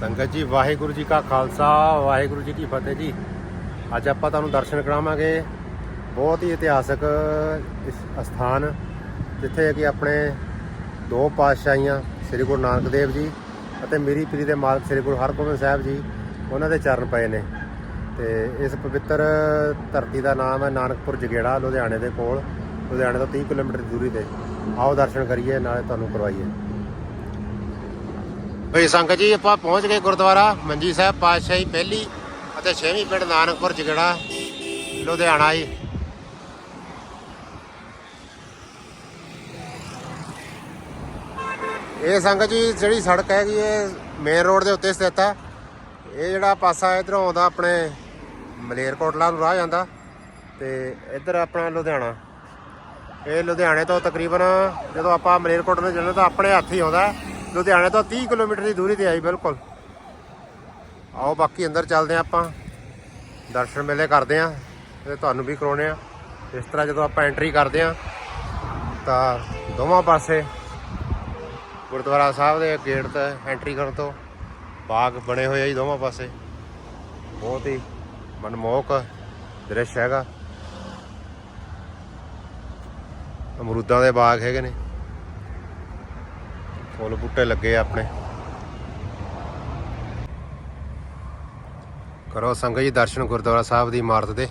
ਸੰਗਤ ਜੀ, ਵਾਹਿਗੁਰੂ ਜੀ ਕਾ ਖਾਲਸਾ, ਵਾਹਿਗੁਰੂ ਜੀ ਕੀ ਫਤਿਹ ਜੀ। ਅੱਜ ਆਪਾਂ ਤੁਹਾਨੂੰ ਦਰਸ਼ਨ ਕਰਾਵਾਂਗੇ। ਬਹੁਤ ਹੀ ਇਤਿਹਾਸਕ ਇਸ ਅਸਥਾਨ, ਜਿੱਥੇ ਕਿ ਆਪਣੇ ਦੋ ਪਾਤਸ਼ਾਹੀਆਂ, ਸ੍ਰੀ ਗੁਰੂ ਨਾਨਕ ਦੇਵ ਜੀ ਅਤੇ ਮੇਰੀ ਪੀਰੀ ਦੇ ਮਾਲਕ ਸ੍ਰੀ ਗੁਰੂ ਹਰਗੋਬਿੰਦ ਸਾਹਿਬ ਜੀ, ਉਹਨਾਂ ਦੇ ਚਰਨ ਪਏ ਨੇ। ਤੇ ਇਸ ਪਵਿੱਤਰ ਧਰਤੀ ਦਾ ਨਾਮ ਹੈ ਨਾਨਕਪੁਰ ਜਗੇੜਾ, ਲੁਧਿਆਣੇ ਦੇ ਕੋਲ। ਲੁਧਿਆਣੇ ਤੋਂ 30 ਕਿਲੋਮੀਟਰ ਦੂਰੀ ਤੇ। ਆਓ ਦਰਸ਼ਨ ਕਰੀਏ, ਨਾਲੇ ਤੁਹਾਨੂੰ ਕਰਵਾਈਏ। ਭਈ ਸੰਗਤ ਜੀ, ਆਪਾਂ ਪਹੁੰਚ ਗਏ ਗੁਰਦੁਆਰਾ ਮੰਜੀ ਸਾਹਿਬ ਪਾਤਸ਼ਾਹੀ ਪਹਿਲੀ ਅਤੇ 6ਵੀਂ ਪਿੰਡ ਨਾਨਕਪੁਰ ਜਗੜਾ, ਲੁਧਿਆਣਾ ਜੀ। ਇਹ ਸੰਗਤ ਜੀ, ਜਿਹੜੀ ਸੜਕ ਹੈਗੀ ਇਹ ਮੇਨ ਰੋਡ ਦੇ ਉੱਤੇ ਸਥਿਤ ਹੈ ਇਹ ਜਿਹੜਾ ਪਾਸਾ ਇਧਰੋਂ ਆਉਂਦਾ ਆਪਣੇ ਮਲੇਰਕੋਟਲਾ ਨੂੰ ਰਾਹ ਜਾਂਦਾ ਤੇ ਇੱਧਰ ਆਪਣਾ ਲੁਧਿਆਣਾ। ਇਹ ਲੁਧਿਆਣੇ ਤੋਂ ਤਕਰੀਬਨ ਜਦੋਂ ਆਪਾਂ ਮਲੇਰਕੋਟ ਨੂੰ ਜਾਂਦੇ ਤਾਂ ਆਪਣੇ ਹੱਥ ਹੀ ਆਉਂਦਾ। ਲੁਧਿਆਣੇ ਤੋਂ 30 ਕਿਲੋਮੀਟਰ ਦੀ ਦੂਰੀ ਤੇ ਆਈ, ਬਿਲਕੁਲ। ਆਓ, ਬਾਕੀ ਅੰਦਰ ਚੱਲਦੇ ਹਾਂ ਆਪਾਂ। ਦਰਸ਼ਨ ਮੇਲੇ ਕਰਦੇ ਹਾਂ ਤੇ ਤੁਹਾਨੂੰ ਵੀ ਕਰਾਉਣੇ ਆ ਇਸ ਤਰ੍ਹਾਂ ਜਦੋਂ ਆਪਾਂ ਐਂਟਰੀ ਕਰਦੇ ਹਾਂ, ਤਾਂ ਦੋਵਾਂ ਪਾਸੇ ਗੁਰਦੁਆਰਾ ਸਾਹਿਬ ਦੇ ਗੇਟ ਤੇ ਐਂਟਰੀ ਕਰਨ ਤੋਂ ਬਾਗ ਬਣੇ ਹੋਏ ਆ ਜੀ ਦੋਵਾਂ ਪਾਸੇ। ਬਹੁਤ ਹੀ ਮਨਮੋਹਕ ਦ੍ਰਿਸ਼ ਹੈਗਾ। ਅਮਰੂਦਾਂ ਦੇ ਬਾਗ ਹੈਗੇ ਨੇ। ਫੁੱਲ ਬੂਟੇ ਲੱਗੇ ਆ ਆਪਣੇ। ਕਰੋ ਸੰਗਤ ਜੀ ਦਰਸ਼ਨ ਗੁਰਦੁਆਰਾ ਸਾਹਿਬ ਦੀ ਇਮਾਰਤ ਦੇ।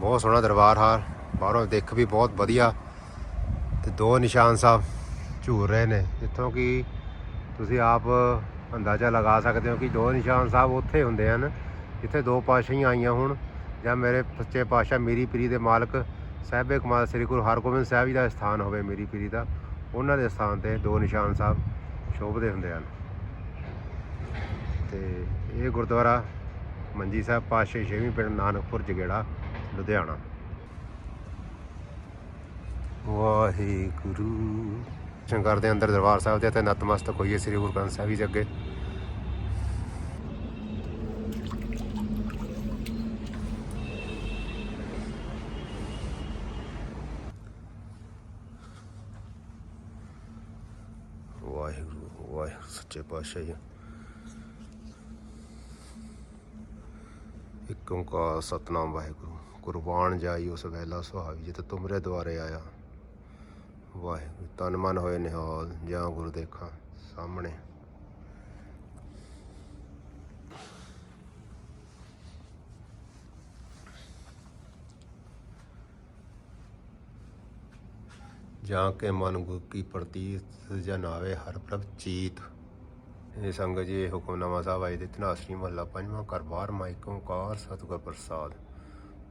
ਬਹੁਤ ਸੋਹਣਾ ਦਰਬਾਰ ਹਾਲ, ਬਾਹਰੋਂ ਦੇਖ ਵੀ ਬਹੁਤ ਵਧੀਆ। ਤੇ ਦੋ ਨਿਸ਼ਾਨ ਸਾਹਿਬ ਝੂਰ ਰਹੇ ਨੇ, ਜਿੱਥੋਂ ਕਿ ਤੁਸੀਂ ਆਪ ਅੰਦਾਜ਼ਾ ਲਗਾ ਸਕਦੇ ਹੋ ਕਿ ਦੋ ਨਿਸ਼ਾਨ ਸਾਹਿਬ ਉੱਥੇ ਹੁੰਦੇ ਹਨ, ਜਿੱਥੇ ਦੋ ਪਾਤਸ਼ਾਹੀਆਂ ਆਈਆਂ ਹੋਣ, ਜਾਂ ਮੇਰੇ ਸੱਚੇ ਪਾਤਸ਼ਾਹ ਮੇਰੀ ਪੀਰੀ ਦੇ ਮਾਲਕ ਸਾਹਿਬੇ ਕਮਾਲ ਸ੍ਰੀ ਗੁਰੂ ਹਰਗੋਬਿੰਦ ਸਾਹਿਬ ਜੀ ਦਾ ਸਥਾਨ ਹੋਵੇ ਮੇਰੀ ਪੀਰੀ ਦਾ। ਉਹਨਾਂ ਦੇ ਸਥਾਨ ਤੇ ਦੋ ਨਿਸ਼ਾਨ ਸਾਹਿਬ ਸ਼ੋਭਦੇ ਹੁੰਦੇ ਹਨ। ਤੇ ਇਹ ਗੁਰਦੁਆਰਾ ਮੰਜੀ ਸਾਹਿਬ ਪਾਤਸ਼ਾਹੀ ਛੇਵੀਂ ਪਿੰਡ ਨਾਨਕਪੁਰ ਜਗੇੜਾ, ਲੁਧਿਆਣਾ। ਵਾਹਿਗੁਰੂ। ਸ਼ੰਕਰ ਦੇ ਅੰਦਰ ਦਰਬਾਰ ਸਾਹਿਬ ਦੇ ਤੇ ਨਤਮਸਤਕ ਹੋਈਏ ਸ੍ਰੀ ਗੁਰੂ ਗ੍ਰੰਥ ਸਾਹਿਬ ਜੀ ਦੇ ਅੱਗੇ। ਵਾਹਿਗੁਰੂ ਸੱਚੇ ਪਾਤਸ਼ਾਹ ਜੀ। ਇਕ ਓੰਕਾਰ ਸਤਨਾਮ ਵਾਹਿਗੁਰੂ। ਕੁਰਬਾਨ ਜਾਈ ਉਸ ਵੇਲਾ ਸੁਹਾਵੀ ਜਿਤ ਤੁਮਰੇ ਦੁਆਰੇ ਆਇਆ। ਵਾਹਿਗੁਰੂ, ਤਨ ਮਨ ਹੋਏ ਨਿਹਾਲ, ਜਾਂ ਗੁਰੂ ਦੇਖਾਂ ਸਾਹਮਣੇ। ਜਾਂ ਕੇ ਮਨ ਗੁਰ ਪ੍ਰਤੀਤ ਜਨਾਵੇ ਹਰ ਪ੍ਰਭ ਚੀਤ। ਇਹ ਸੰਗਤ ਜੀ ਹੁਕਮਨਾਮਾ ਸਾਹਿਬ ਆਏ ਦੇ ਤਨਾਸਰੀ ਮਹੱਲਾ ਪੰਜਵਾਂ ਕਰਬਾਰ ਬਾਰ ਕਾਰ ਓੰਕਾਰ ਸਤਿਗੁਰ ਪ੍ਰਸਾਦ।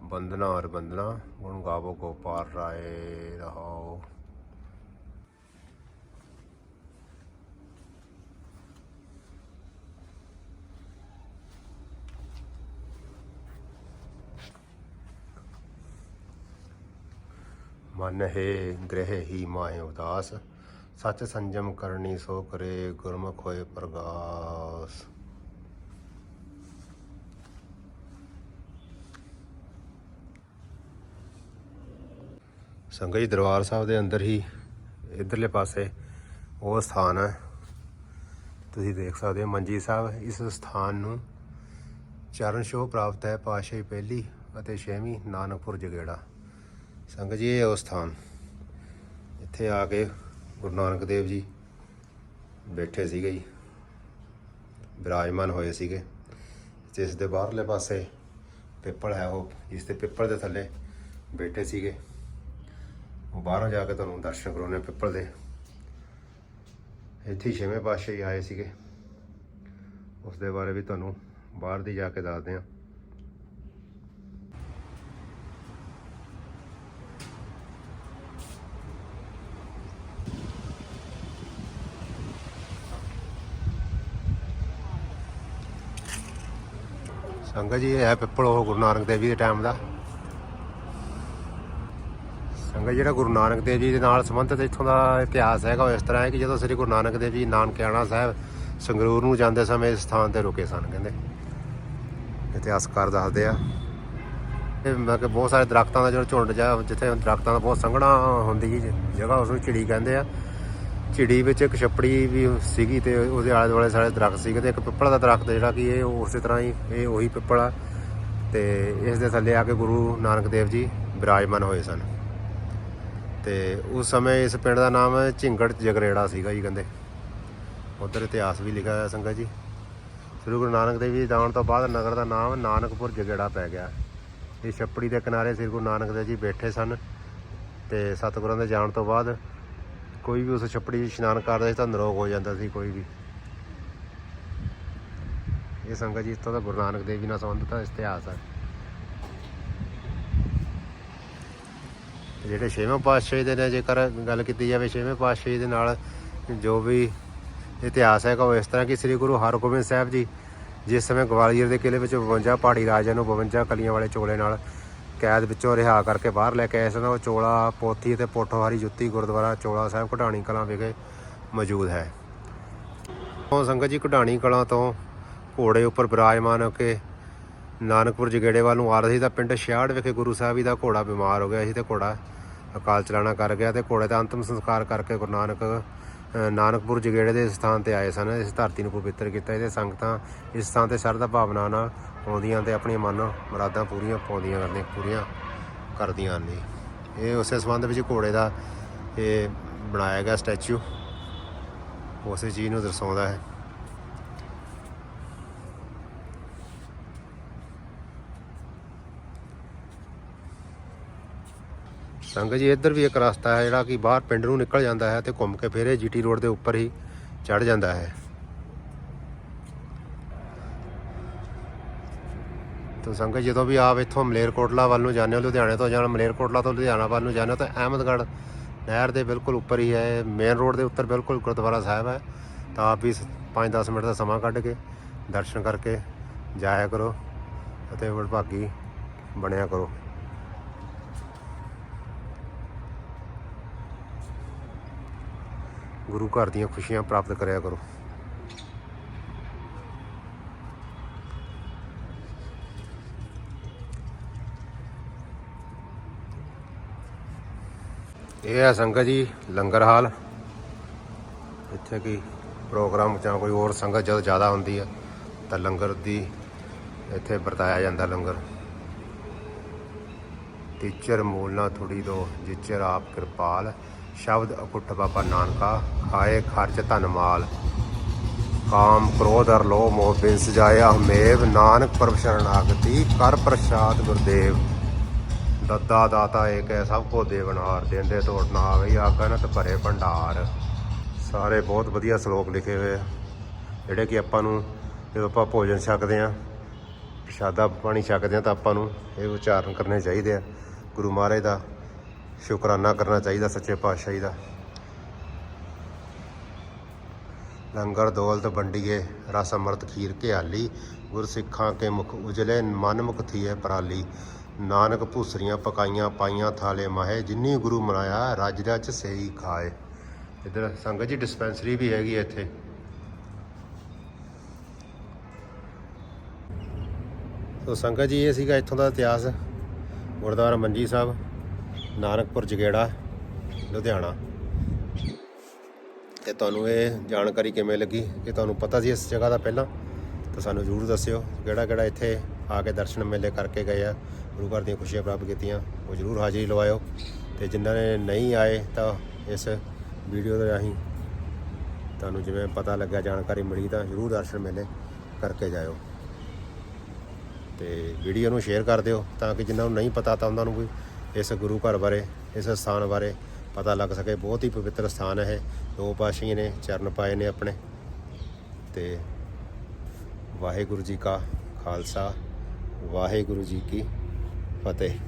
ਬੰਦਨਾ ਹਰ ਬੰਦਨਾ ਗੁਣ ਗਾਵੋ ਗੋਪਾਲ ਰਾਏ ਰਹਾਓ। ਮਨ ਹੈ ਗ੍ਰਹਿ ਹੀ ਮਾਹਿ ਉਦਾਸ, ਸੱਚ ਸੰਜਮ ਕਰਨੀ ਸੋ ਕਰੇ ਗੁਰਮੁਖ ਹੋਏ ਪ੍ਰਗਾਸ। ਸੰਗਤ ਜੀ, ਦਰਬਾਰ ਸਾਹਿਬ ਦੇ ਅੰਦਰ ਹੀ ਇਧਰਲੇ ਪਾਸੇ ਉਹ ਸਥਾਨ ਹੈ। ਤੁਸੀਂ ਦੇਖ ਸਕਦੇ ਹੋ ਮੰਜੀ ਸਾਹਿਬ, ਇਸ ਸਥਾਨ ਨੂੰ ਚਰਨ ਛੋਹ ਪ੍ਰਾਪਤ ਹੈ ਪਾਤਸ਼ਾਹੀ ਪਹਿਲੀ ਅਤੇ ਛੇਵੀਂ ਨਾਨਕਪੁਰ ਜਗੇੜਾ। ਸੰਗਤ ਜੀ, ਇਹ ਉਹ ਸਥਾਨ। ਇੱਥੇ ਆ ਕੇ ਗੁਰੂ ਨਾਨਕ ਦੇਵ ਜੀ ਬੈਠੇ ਸੀਗੇ ਜੀ। ਵਿਰਾਜਮਾਨ ਹੋਏ ਸੀਗੇ। ਤੇ ਇਸ ਦੇ ਬਾਹਰਲੇ ਪਾਸੇ ਪਿੱਪਲ ਹੈ ਉਹ, ਜਿਸ ਤੇ ਪਿੱਪਲ ਦੇ ਥੱਲੇ ਬੈਠੇ ਸੀਗੇ। ਉਹ ਬਾਹਰੋਂ ਜਾ ਕੇ ਤੁਹਾਨੂੰ ਦਰਸ਼ਨ ਕਰਾਉਣੇ ਪਿੱਪਲ ਦੇ। ਇੱਥੇ ਛੇਵੇਂ ਪਾਤਸ਼ਾਹ ਹੀ ਆਏ ਸੀਗੇ। ਉਸ ਦੇ ਬਾਰੇ ਵੀ ਤੁਹਾਨੂੰ ਬਾਹਰ ਦੀ ਜਾ ਕੇ ਦੱਸਦੇ ਹਾਂ ਸੰਗਤ ਜੀ, ਇਹ ਪਿੱਪਲ ਉਹ ਗੁਰੂ ਨਾਨਕ ਦੇਵ ਜੀ ਦੇ ਟਾਈਮ ਦਾ। ਸੰਗਤ ਜਿਹੜਾ ਗੁਰੂ ਨਾਨਕ ਦੇਵ ਜੀ ਦੇ ਨਾਲ ਸੰਬੰਧਿਤ ਇੱਥੋਂ ਦਾ ਇਤਿਹਾਸ ਹੈਗਾ, ਉਹ ਇਸ ਤਰ੍ਹਾਂ ਹੈ ਕਿ ਜਦੋਂ ਸ੍ਰੀ ਗੁਰੂ ਨਾਨਕ ਦੇਵ ਜੀ ਨਾਨਕਿਆਣਾ ਸਾਹਿਬ ਸੰਗਰੂਰ ਨੂੰ ਜਾਂਦੇ ਸਮੇਂ ਇਸ ਸਥਾਨ ਤੇ ਰੁਕੇ ਸਨ, ਕਹਿੰਦੇ। ਇਤਿਹਾਸਕਾਰ ਦੱਸਦੇ ਆ। ਇਹ ਮੈਂ ਕਿ ਬਹੁਤ ਸਾਰੇ ਦਰਖਤਾਂ ਦਾ ਜਿਹੜਾ ਝੁੰਡ ਜਾਂ ਜਿੱਥੇ ਦਰਖਤਾਂ ਦਾ ਬਹੁਤ ਸੰਘਣਾ ਹੁੰਦੀ ਜੀ, ਜਗ੍ਹਾ ਉਸ ਨੂੰ ਚਿੜੀ ਕਹਿੰਦੇ ਆ। ਝਿੜੀ ਵਿੱਚ ਇੱਕ ਛੱਪੜੀ ਵੀ ਸੀਗੀ ਤੇ ਉਹਦੇ ਆਲੇ ਦੁਆਲੇ ਸਾਰੇ ਦਰਖਤ ਸੀਗੇ ਤੇ ਇੱਕ ਪਿੱਪਲ ਦਾ ਦਰਖਤ ਜਿਹੜਾ ਕਿ ਇਹ ਉਸੇ ਤਰ੍ਹਾਂ ਹੀ, ਇਹ ਉਹੀ ਪਿੱਪਲ ਆ। ਤੇ ਇਸ ਦੇ ਥੱਲੇ ਆ ਕੇ ਗੁਰੂ ਨਾਨਕ ਦੇਵ ਜੀ ਵਿਰਾਜਮਾਨ ਹੋਏ ਸਨ। ਤੇ ਉਸ ਸਮੇਂ ਇਸ ਪਿੰਡ ਦਾ ਨਾਮ ਝਿੰਗੜ ਜਗਰੇੜਾ ਸੀਗਾ ਜੀ ਕਹਿੰਦੇ। ਉਧਰ ਇਤਿਹਾਸ ਵੀ ਲਿਖਿਆ ਹੋਇਆ ਸੰਗਤ ਜੀ। ਸ੍ਰੀ ਗੁਰੂ ਨਾਨਕ ਦੇਵ ਜੀ ਜਾਣ ਤੋਂ ਬਾਅਦ ਨਗਰ ਦਾ ਨਾਮ ਨਾਨਕਪੁਰ ਜਗੇੜਾ ਪੈ ਗਿਆ। ਇਹ ਛੱਪੜੀ ਦੇ ਕਿਨਾਰੇ ਸ੍ਰੀ ਗੁਰੂ ਨਾਨਕ ਦੇਵ ਜੀ ਬੈਠੇ ਸਨ ਤੇ ਸਤਿਗੁਰਾਂ ਦੇ ਜਾਣ ਤੋਂ ਬਾਅਦ ਕੋਈ ਵੀ ਉਸ ਛੱਪੜੀ 'ਚ ਇਸ਼ਨਾਨ ਕਰਦਾ ਸੀ ਤਾਂ ਨਿਰੋਗ ਹੋ ਜਾਂਦਾ ਸੀ ਕੋਈ ਵੀ। ਇਹ ਸੰਗਤ ਜੀ ਇੱਥੋਂ ਦਾ ਗੁਰੂ ਨਾਨਕ ਦੇਵ ਜੀ ਨਾਲ ਸੰਬੰਧਿਤ ਇਤਿਹਾਸ ਹੈ ਜਿਹੜੇ ਛੇਵੇਂ ਪਾਤਸ਼ਾਹੀ ਦੇ ਨੇ, ਜੇਕਰ ਗੱਲ ਕੀਤੀ ਜਾਵੇ ਛੇਵੇਂ ਪਾਤਸ਼ਾਹੀ ਦੇ ਨਾਲ ਜੋ ਵੀ ਇਤਿਹਾਸ ਹੈਗਾ, ਉਹ ਇਸ ਤਰ੍ਹਾਂ ਕਿ ਸ੍ਰੀ ਗੁਰੂ ਹਰਗੋਬਿੰਦ ਸਾਹਿਬ ਜੀ ਜਿਸ ਸਮੇਂ ਗਵਾਲੀਅਰ ਦੇ ਕਿਲੇ ਵਿੱਚ 52 ਪਹਾੜੀ ਰਾਜਿਆਂ ਨੂੰ 52 ਕਲੀਆਂ ਵਾਲੇ ਚੋਲੇ ਨਾਲ ਕੈਦ ਵਿੱਚੋਂ ਰਿਹਾ ਕਰਕੇ ਬਾਹਰ ਲੈ ਕੇ ਆਏ ਸਨ। ਉਹ ਚੋਲਾ ਪੋਥੀ ਅਤੇ ਪੋਠੋਹਾਰੀ ਜੁੱਤੀ ਗੁਰਦੁਆਰਾ ਚੋਲਾ ਸਾਹਿਬ ਕਢਾਣੀ ਕਲਾਂ ਵਿਖੇ ਮੌਜੂਦ ਹੈ। ਉਹ ਸੰਗਤ ਜੀ ਕਢਾਣੀ ਕਲਾਂ ਤੋਂ ਘੋੜੇ ਉੱਪਰ ਬਿਰਾਜਮਾਨ ਹੋ ਕੇ ਨਾਨਕਪੁਰ ਜਗੇੜੇ ਵੱਲ ਨੂੰ ਆ ਰਹੇ ਸੀ ਤਾਂ ਪਿੰਡ ਛਿਆੜ ਵਿਖੇ ਗੁਰੂ ਸਾਹਿਬ ਜੀ ਦਾ ਘੋੜਾ ਬਿਮਾਰ ਹੋ ਗਿਆ ਸੀ ਤੇ ਘੋੜਾ ਅਕਾਲ ਚਲਾਣਾ ਕਰ ਗਿਆ ਤੇ ਘੋੜੇ ਦਾ ਅੰਤਮ ਸੰਸਕਾਰ ਕਰਕੇ ਗੁਰੂ ਨਾਨਕ ਨਾਨਕਪੁਰ ਜਗੇੜੇ ਦੇ ਸਥਾਨ ਤੇ ਆਏ ਸਨ। ਇਸ ਧਰਤੀ ਨੂੰ ਪਵਿੱਤਰ ਕੀਤਾ ਇਹਦੇ ਸੰਗਤਾਂ ਇਸ ਥਾਂ ਤੇ ਸ਼ਰਧਾ ਭਾਵਨਾ ਨਾਲ ਆਉਂਦੀਆਂ ਤੇ ਆਪਣੀਆਂ ਮਨ ਮੁਰਾਦਾਂ ਪੂਰੀਆਂ ਪਾਉਂਦੀਆਂ ਕਰਦੀਆਂ, ਪੂਰੀਆਂ ਕਰਦੀਆਂ ਨੇ। ਇਹ ਉਸੇ ਸੰਬੰਧ ਵਿੱਚ ਘੋੜੇ ਦਾ ਇਹ ਬਣਾਇਆ ਗਿਆ ਸਟੈਚੂ। ਉਸੇ ਚੀਜ਼ ਨੂੰ ਦਰਸਾਉਂਦਾ ਹੈ। ਸੰਗਤ ਜੀ, ਇੱਧਰ ਵੀ ਇੱਕ ਰਸਤਾ ਹੈ ਜਿਹੜਾ ਕਿ ਬਾਹਰ ਪਿੰਡ ਨੂੰ ਨਿਕਲ ਜਾਂਦਾ ਹੈ ਤੇ ਘੁੰਮ ਕੇ ਫਿਰ ਇਹ ਜੀਟੀ ਰੋਡ ਦੇ ਉੱਪਰ ਹੀ ਚੜ ਜਾਂਦਾ ਹੈ। ਤਾਂ ਸੰਗਤ ਜਦੋਂ ਵੀ ਆਪ ਇੱਥੋਂ ਮਲੇਰਕੋਟਲਾ ਵੱਲ ਨੂੰ ਜਾਂਦੇ ਹੋ, ਲੁਧਿਆਣੇ ਤੋਂ ਜਾਣਾ ਮਲੇਰਕੋਟਲਾ ਤੋਂ ਲੁਧਿਆਣਾ ਵੱਲ ਨੂੰ ਜਾਂਦੇ ਹੋ, ਤਾਂ ਅਹਿਮਦਗੜ੍ਹ ਨਹਿਰ ਦੇ ਬਿਲਕੁਲ ਉੱਪਰ ਹੀ ਹੈ ਮੇਨ ਰੋਡ ਦੇ ਉੱਤਰ ਬਿਲਕੁਲ ਗੁਰਦੁਆਰਾ ਸਾਹਿਬ ਹੈ। ਤਾਂ ਆਪ ਵੀ 5-10 ਮਿੰਟ ਦਾ ਸਮਾਂ ਕੱਢ ਕੇ ਦਰਸ਼ਨ ਕਰਕੇ ਜਾਇਆ ਕਰੋ ਅਤੇ ਵਡਭਾਗੀ ਬਣਿਆ ਕਰੋ। ਗੁਰੂ ਘਰ ਦੀਆਂ ਖੁਸ਼ੀਆਂ ਪ੍ਰਾਪਤ ਕਰਿਆ ਕਰੋ। ਇਹ ਹੈ ਸੰਗਤ ਜੀ, ਲੰਗਰ ਹਾਲ। ਇੱਥੇ ਕੀ ਪ੍ਰੋਗਰਾਮ ਜਾਂ ਕੋਈ ਹੋਰ ਸੰਗਤ ਜਦ ਜ਼ਿਆਦਾ ਹੁੰਦੀ ਹੈ ਤਾਂ ਲੰਗਰ ਦੀ ਇੱਥੇ ਵਰਤਾਇਆ ਜਾਂਦਾ ਲੰਗਰ। ਟੀਚਰ ਮੂਲਨਾ ਥੋੜੀ ਦੋ, ਜਿਚਰ ਆਪ ਕਿਰਪਾਲ, ਸ਼ਬਦ ਅਕੁੱਠ ਬਾਬਾ ਨਾਨਕਾ, ਖਾਏ ਖਰਚ ਧਨ ਮਾਲ। ਕਾਮ ਕ੍ਰੋਧ ਅਰ ਲੋਭ ਮੋਹ ਬਿਨ ਸਜਾਇਆ ਹਮੇਵ, ਨਾਨਕ ਪਰਮ ਸ਼ਰਨਾਗਤੀ, ਕਰ ਪ੍ਰਸਾਦ ਗੁਰਦੇਵ। ਦੱਦਾ ਦਾਤਾ ਏਕ ਹੈ ਸਭ ਕੋ ਦੇਵਨਾਰ, ਦੇਂਦੇ ਤੋੜ ਨਾ ਆਵੇ ਆਗਨਤ ਭਰੇ ਭੰਡਾਰ। ਸਾਰੇ ਬਹੁਤ ਵਧੀਆ ਸ਼ਲੋਕ ਲਿਖੇ ਹੋਏ ਆ। ਜਿਹੜੇ ਕਿ ਆਪਾਂ ਨੂੰ, ਜਦੋਂ ਆਪਾਂ ਭੋਜਨ ਛਕਦੇ ਆ ਪ੍ਰਸ਼ਾਦਾ ਪਾਣੀ ਛਕਦੇ ਆ ਤਾਂ ਆਪਾਂ ਨੂੰ ਇਹ ਉਚਾਰਨ ਕਰਨੇ ਚਾਹੀਦੇ ਆ। ਗੁਰੂ ਮਹਾਰਾਜ ਦਾ ਸ਼ੁਕਰਾਨਾ ਕਰਨਾ ਚਾਹੀਦਾ ਸੱਚੇ ਪਾਤਸ਼ਾਹੀ ਦਾ। ਲੰਗਰ ਦੌਲਤ ਵੰਡੀਏ, ਰਸ ਅੰਮ੍ਰਿਤ ਖੀਰ ਘਿਆਲੀ ਗੁਰ ਸਿੱਖਾਂ ਕੇ ਮੁਖ ਉਜਲੇ, ਮਨ ਮੁਖ ਥੀਏ ਪਰਾਲੀ। ਨਾਨਕ ਭੂਸਰੀਆਂ ਪਕਾਈਆਂ ਪਾਈਆਂ ਥਾਲੇ ਮਾਹੇ, ਜਿੰਨੀ ਗੁਰੂ ਮਨਾਇਆ ਰੱਜ ਰੱਜ ਸਹੀ ਖਾਏ। ਇਧਰ ਸੰਗਤ ਜੀ ਡਿਸਪੈਂਸਰੀ ਵੀ ਹੈਗੀ ਇੱਥੇ। ਸੋ ਸੰਗਤ ਜੀ, ਇਹ ਸੀਗਾ ਇੱਥੋਂ ਦਾ ਇਤਿਹਾਸ। ਗੁਰਦੁਆਰਾ ਮੰਜੀ ਸਾਹਿਬ, ਨਾਨਕਪੁਰ ਜਗੇੜਾ, ਲੁਧਿਆਣਾ। ਤੇ ਤੁਹਾਨੂੰ ਇਹ ਜਾਣਕਾਰੀ ਕਿਵੇਂ ਲੱਗੀ? ਕਿ ਤੁਹਾਨੂੰ ਪਤਾ ਸੀ ਇਸ ਜਗ੍ਹਾ ਦਾ ਪਹਿਲਾਂ? ਤਾਂ ਸਾਨੂੰ ਜ਼ਰੂਰ ਦੱਸਿਓ ਕਿਹੜਾ ਕਿਹੜਾ ਇੱਥੇ ਆ ਕੇ ਦਰਸ਼ਨ ਮੇਲੇ ਕਰਕੇ ਗਏ ਆ? ਗੁਰੂ ਘਰ ਦੀਆਂ ਖੁਸ਼ੀਆਂ ਪ੍ਰਾਪਤ ਕੀਤੀਆਂ। ਉਹ ਜ਼ਰੂਰ ਹਾਜ਼ਰੀ ਲਵਾਇਓ ਤੇ ਜਿਨ੍ਹਾਂ ਨੇ ਨਹੀਂ ਆਏ ਤਾਂ ਇਸ ਵੀਡੀਓ ਦੇ ਰਾਹੀਂ ਤੁਹਾਨੂੰ ਜਿਵੇਂ ਪਤਾ ਲੱਗਾ ਜਾਣਕਾਰੀ ਮਿਲੀ ਤਾਂ ਜ਼ਰੂਰ ਦਰਸ਼ਨ ਮੇਲੇ ਕਰਕੇ ਜਾਇਓ। ਤੇ ਵੀਡੀਓ ਨੂੰ ਸ਼ੇਅਰ ਕਰ ਦਿਓ ਤਾਂ ਕਿ ਜਿਨ੍ਹਾਂ ਨੂੰ ਨਹੀਂ ਪਤਾ ਤਾਂ ਉਹਨਾਂ ਨੂੰ ਵੀ ਇਸ ਗੁਰੂ ਘਰ ਬਾਰੇ, ਇਸ ਸਥਾਨ ਬਾਰੇ ਪਤਾ ਲੱਗ ਸਕੇ। ਬਹੁਤ ਹੀ ਪਵਿੱਤਰ ਸਥਾਨ ਹੈ ਇਹ। ਦੋ ਪਾਸ਼ੀਆਂ ਨੇ ਚਰਨ ਪਾਏ ਨੇ ਆਪਣੇ। ਤੇ ਵਾਹਿਗੁਰੂ ਜੀ ਕਾ ਖਾਲਸਾ, ਵਾਹਿਗੁਰੂ ਜੀ ਕੀ ਫਤਿਹ